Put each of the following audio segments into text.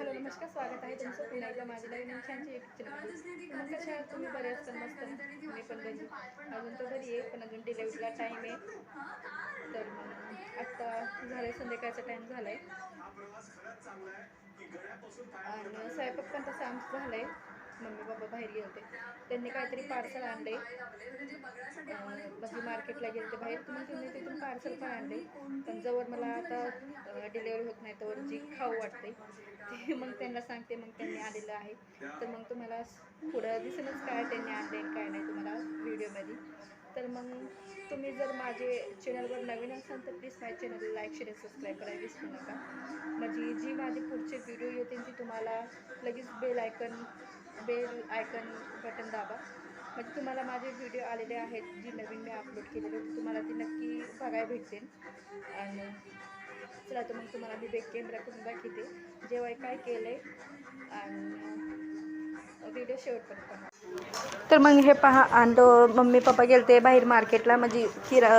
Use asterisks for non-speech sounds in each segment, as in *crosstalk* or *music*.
Hello नमस्कार स्वागत आहे तुमचं पुन्हा एकदा माझ्या नवीन छानची एक चित्र मग कशा आहात तुम्ही बरे असताल मस्त. मी पण घरी अजून तर घरी आहे पण अजून डिलेवरीला टाईम आहे. तर मग आत्ता झालं संध्याकाळचा टाईम झाला आहे आणि स्वयंपाक पण तसं आमचं झालं आहे मम्मी पप्पा बाहेर गेले होते. त्यांनी काहीतरी पार्सल आणले म्हणजे मार्केटला गेले ते बाहेर तुम्ही तुम्ही तिथून पार्सल पण आणले. पण जवळ मला आता डिलेवरी होत नाही तर जी खाऊ वाटते ते मग त्यांना सांगते मग त्यांनी आलेलं आहे. तर मग तुम्हाला पुढं दिसेलच काय त्यांनी आणले काय नाही तुम्हाला व्हिडिओमध्ये तर मग तुम्ही जर माझे चॅनलवर नवीन असाल तर प्लीज माझ्या चॅनलला लाईक शेअर सबस्क्राईब करायला विसरू नका. म्हणजे जी माझी पुढचे व्हिडिओ येतील ती तुम्हाला लगेच bell icon bell icon button दाबा. म्हणजे तुम्हाला माझे व्हिडिओ आलेले आहेत जी नवीन मी अपलोड केलेले होते तुम्हाला ती नक्की बघायला भेटतील. आणि चला तर मग तुम्हाला मी बेक कॅमेरा करून दाखवते जेव्हा काय केलं आहे आणि व्हिडिओ शेवटपर्यंत पहा तर मग हे पहा आणलं मम्मी पप्पा गेलते बाहेर मार्केटला म्हणजे किरा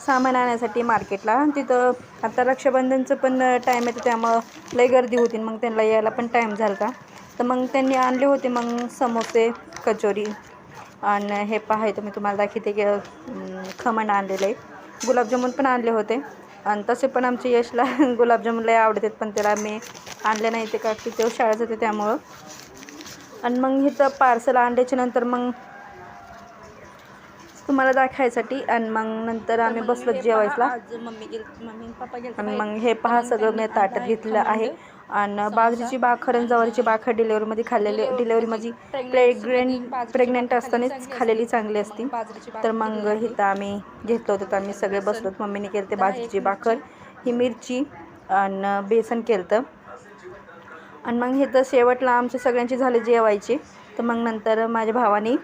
सामान आणण्यासाठी मार्केटला तिथं आता रक्षाबंधनचं पण टाईम येतं त्यामुळं लई गर्दी होती मग त्यांना यायला पण टाईम झाला होता तर मग त्यांनी आणले होते मग समोसे कचोरी. आणि हे पहा इथं मी तुम्हाला दाखवते की खमण आणलेलं. आहे गुलाबजामुन पण आणले होते. आणि तसे पण आमचे यशला *laughs* गुलाबजामुन आवडतात पण त्याला मी आणले नाही ते का की तेव्हा शाळेत होते त्यामुळं. आणि मग इथं पार्सल आणल्याच्या नंतर मग तुम्हाला दाखवायसाठी आणि मग नंतर आम्ही बसलो जेवायला. आणि मग हे पहा सगळं मी ताटात घेतलं आहे. आणि बाजरीची भाकर आणि जवारीची भाकर डिलेवरीमध्ये खाल्लेली डिलेवरीमध्ये प्रेग्नेंट प्रेग्नेंट असतानाच खाल्लेली चांगली असती. तर मग इथं आम्ही घेतलं होतं. तर आम्ही सगळे बसलो मम्मीने केलं ते बाजरीची भाकर ही मिरची आणि बेसन केलं तर आणि मग इथं शेवटला आमच्या सगळ्यांची झाले जेवायची. तर मग नंतर माझ्या भावाने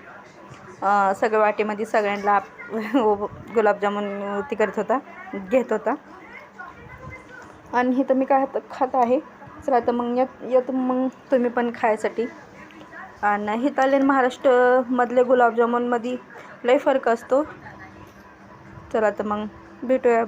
सगळ्या वाटीमध्ये सगळ्यांना *laughs* गुलाबजामुन ती करत होता घेत होता. आणि इथं मी काय खात आहे. चला तर मग यात यात मग तुम्ही पण खायसाठी. आणि हिताले महाराष्ट्रमधले गुलाबजामुनमध्ये लय फरक असतो. चला तर मग भेटूया.